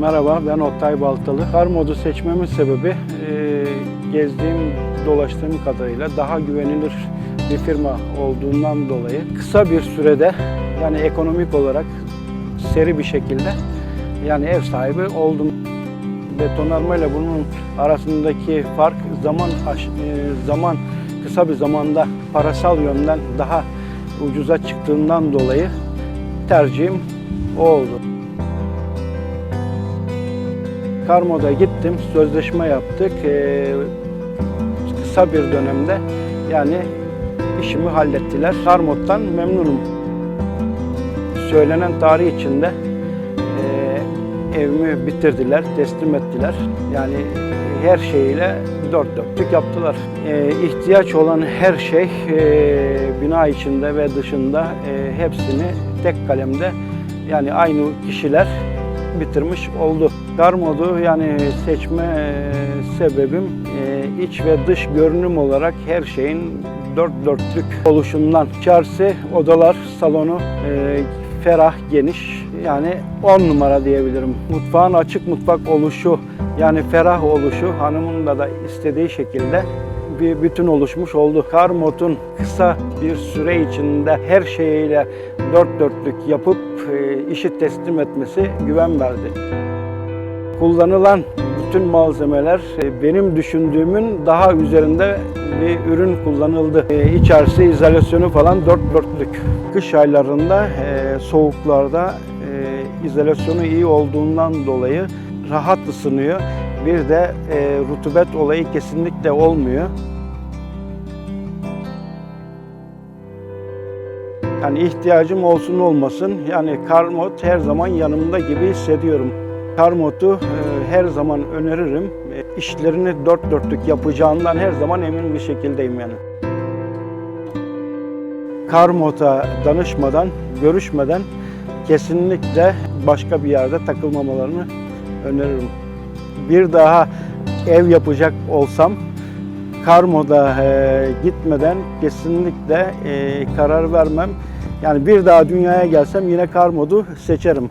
Merhaba, ben Oktay Baltalı. Kar modu seçmemin sebebi e, gezdiğim, dolaştığım kadarıyla daha güvenilir bir firma olduğundan dolayı kısa bir sürede yani ekonomik olarak seri bir şekilde yani ev sahibi oldum. Betonarme ile bunun arasındaki fark zaman e, zaman kısa bir zamanda parasal yönden daha ucuza çıktığından dolayı tercihim o oldu. Karmo'da gittim, sözleşme yaptık. Ee, kısa bir dönemde yani işimi hallettiler. Karmot'tan memnunum. Söylenen tarih içinde e, evimi bitirdiler, teslim ettiler. Yani her şeyiyle dört dörtlük yaptılar. E, ihtiyaç olan her şey e, bina içinde ve dışında e, hepsini tek kalemde yani aynı kişiler bitirmiş oldu. Kar modu yani seçme e, sebebim e, iç ve dış görünüm olarak her şeyin dört dörtlük oluşundan. İçerisi odalar, salonu e, ferah, geniş yani 10 numara diyebilirim. Mutfağın açık mutfak oluşu yani ferah oluşu hanımın da da istediği şekilde bir bütün oluşmuş oldu. Karmot'un kısa bir süre içinde her şeyiyle dört dörtlük yapıp e, işi teslim etmesi güven verdi. Kullanılan bütün malzemeler e, benim düşündüğümün daha üzerinde bir ürün kullanıldı. E, İçerisi izolasyonu falan dört dörtlük. Kış aylarında soğuklarda izolasyonu iyi olduğundan dolayı rahat ısınıyor. Bir de e, rutubet olayı kesinlikle olmuyor. Yani ihtiyacım olsun olmasın yani Karmot her zaman yanımda gibi hissediyorum. Karmot'u e, her zaman öneririm. E, işlerini dört dörtlük yapacağından her zaman emin bir şekildeyim yani. Karmot'a danışmadan, görüşmeden kesinlikle başka bir yerde takılmamalarını öneririm. Bir daha ev yapacak olsam Karmo'da e, gitmeden kesinlikle e, karar vermem. Yani bir daha dünyaya gelsem yine Karmo'du seçerim.